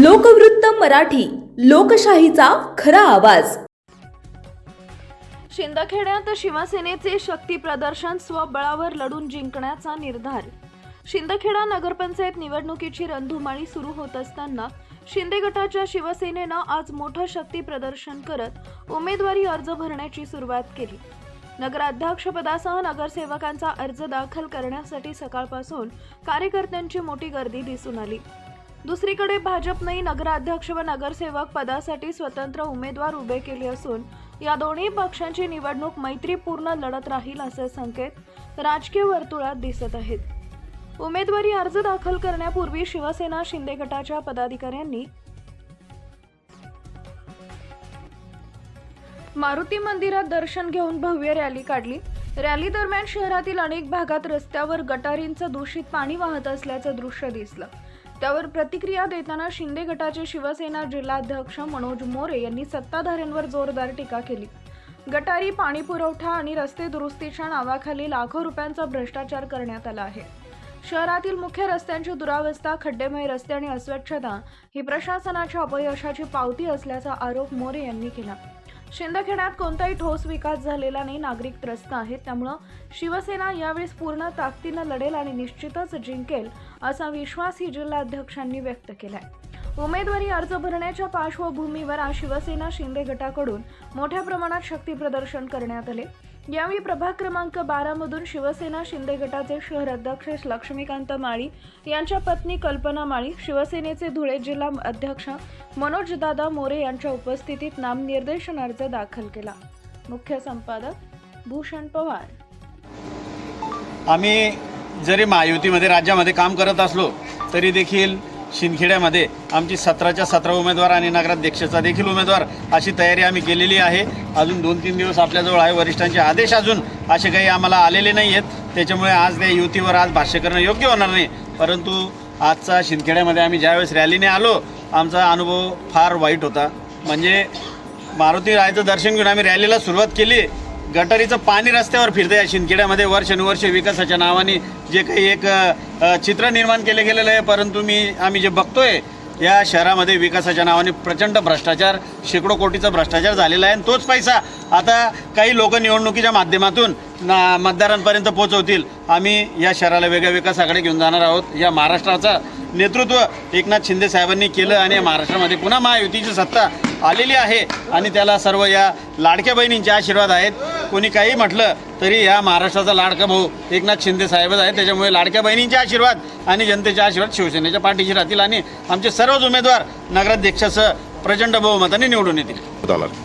लोकवृत्त मराठी लोकशाहीचा खरा आवाज. शिंदखेड्यात शिवसेनेचे शक्ती प्रदर्शन स्वबळावर लढून जिंकण्याचा निर्धार. शिंदखेडा नगरपंचायत निवडणुकीची रणधुमाळी सुरू होत असताना शिंदे गटाच्या शिवसेनेनं आज मोठं शक्ती प्रदर्शन करत उमेदवारी अर्ज भरण्याची सुरुवात केली. नगराध्यक्षपदासह नगरसेवकांचा अर्ज दाखल करण्यासाठी सकाळपासून कार्यकर्त्यांची मोठी गर्दी दिसून आली. दुसरीकडे भाजपनेही नगराध्यक्ष व नगरसेवक पदासाठी स्वतंत्र उमेदवार उभे केले असून या दोन्ही पक्षांची निवडणूक मैत्रीपूर्ण लढत राहील असे संकेत राजकीय वर्तुळात दिसत आहेत. उमेदवारी अर्ज दाखल करण्यापूर्वी शिवसेना शिंदे गटाच्या पदाधिकाऱ्यांनी मारुती मंदिरात दर्शन घेऊन भव्य रॅली काढली. रॅली दरम्यान शहरातील अनेक भागात रस्त्यावर गटारींचं दूषित पाणी वाहत असल्याचं दृश्य दिसलं. त्यावर प्रतिक्रिया देताना शिंदे गटाचे शिवसेना जिल्हाध्यक्ष मनोज मोरे यांनी सत्ताधाऱ्यांवर जोरदार टीका केली. गटारी पाणी पुरवठा आणि रस्ते दुरुस्तीच्या नावाखाली लाखो रुपयांचा भ्रष्टाचार करण्यात आला आहे. शहरातील मुख्य रस्त्यांची दुरावस्था खड्डेमय रस्ते आणि अस्वच्छता ही प्रशासनाच्या अपयशाची पावती असल्याचा आरोप मोरे यांनी केला. शिंदखेड्यात कोणताही ठोस विकास झालेला नाही नागरिक त्रस्त आहेत. त्यामुळं शिवसेना यावेळेस पूर्ण ताकदीनं लढेल आणि निश्चितच जिंकेल असा विश्वासही जिल्हाध्यक्षांनी व्यक्त केलाय. उमेदवारी अर्ज भरण्याच्या पार्श्वभूमीवर आज शिवसेना शिंदे गटाकडून मोठ्या प्रमाणात शक्ती प्रदर्शन करण्यात आले. यावेळी प्रभाग क्रमांक बारामधून शिवसेना शिंदे गटाचे शहर अध्यक्ष लक्ष्मीकांत माळी यांच्या पत्नी कल्पना माळी शिवसेनेचे धुळे जिल्हा अध्यक्ष मनोज दादा मोरे यांच्या उपस्थितीत नामनिर्देशन अर्ज दाखल केला. मुख्य संपादक भूषण पवार. आम्ही जरी महायुतीमध्ये राज्यामध्ये काम करत असलो तरी देखील शिंदखेड्यामध्ये आमची सतराच्या सतरा उमेदवार आणि नगराध्यक्षाचा देखील उमेदवार अशी तयारी आम्ही केलेली आहे. अजून दोन तीन दिवस आपल्याजवळ आहे. वरिष्ठांचे आदेश अजून असे काही आम्हाला आलेले नाही आहेत. त्याच्यामुळे आज त्या युतीवर आज भाष्य करणं योग्य होणार नाही. परंतु आजचा शिंदखेड्यामध्ये आम्ही ज्यावेळेस रॅलीने आलो आमचा अनुभव फार वाईट होता. म्हणजे मारुती रायचं दर्शन घेऊन आम्ही रॅलीला सुरुवात केली. गटारीचं पाणी रस्त्यावर फिरतं या शिंदखेड्यामध्ये. वर्षानुवर्ष विकासाच्या नावाने जे काही एक चित्र निर्माण केले गेलेलं आहे परंतु मी आम्ही जे बघतोय या शहरामध्ये विकासाच्या नावाने प्रचंड भ्रष्टाचार शेकडो कोटीचा भ्रष्टाचार झालेला आहे. आणि तोच पैसा आता काही लोक निवडणुकीच्या माध्यमातून ना मतदारांपर्यंत पोहोचवतील. आम्ही या शहराला वेगळ्या विकासाकडे घेऊन जाणार आहोत. या महाराष्ट्राचा नेतृत्व एकनाथ शिंदे साहेबांनी केलं आणि या महाराष्ट्रामध्ये पुन्हा महायुतीची सत्ता आलेली आहे. आणि त्याला सर्व या लाडक्या बहिणींचे आशीर्वाद आहेत. कोणी काही म्हटलं तरी या महाराष्ट्राचा लाडका भाऊ एकनाथ शिंदे साहेबच आहे त्याच्यामुळे लाडक्या बहिणींचे आशीर्वाद आणि जनतेचे आशीर्वाद शिवसेनेच्या पाठीशी राहतील आणि आमचे सर्वच उमेदवार नगराध्यक्षासह प्रचंड बहुमताने निवडून येतील.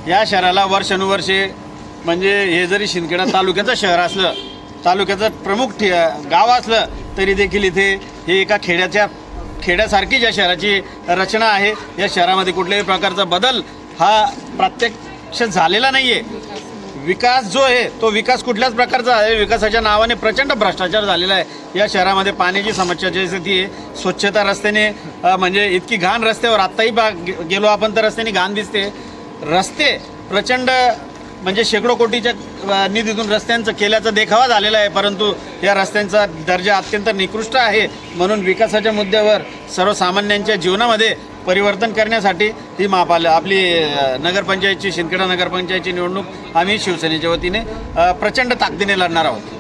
या शहराला वर्षानुवर्षे म्हणजे हे जरी शिंदखेडा तालुक्याचं शहर असलं तालुक्याचं प्रमुख ठे गाव असलं तरी देखील इथे हे एका खेड्याच्या खेड्यासारखी ज्या शहराची रचना आहे या शहरामध्ये कुठल्याही प्रकारचा बदल हा प्रत्यक्ष झालेला नाही आहे विकास जो आहे तो विकास कुठल्याच प्रकारचा आहे. विकासाच्या नावाने प्रचंड भ्रष्टाचार झालेला आहे. या शहरामध्ये पाण्याची समस्या जी ती आहे. स्वच्छता रस्त्याने म्हणजे इतकी घाण रस्त्यावर आत्ताही बा गेलो आपण तर रस्त्याने घाण दिसते. रस्ते प्रचंड म्हणजे शेकडो कोटीच्या निधीतून रस्त्यांचं केल्याचा देखावा झालेला आहे. परंतु या रस्त्यांचा दर्जा अत्यंत निकृष्ट आहे. म्हणून विकासाच्या मुद्द्यावर सर्वसामान्यांच्या जीवनामध्ये परिवर्तन करण्यासाठी ही महापाल आपली नगरपंचायतची शिंदखेडा नगरपंचायतची निवडणूक आम्ही शिवसेनेच्या वतीने प्रचंड ताकदीने लढणार आहोत.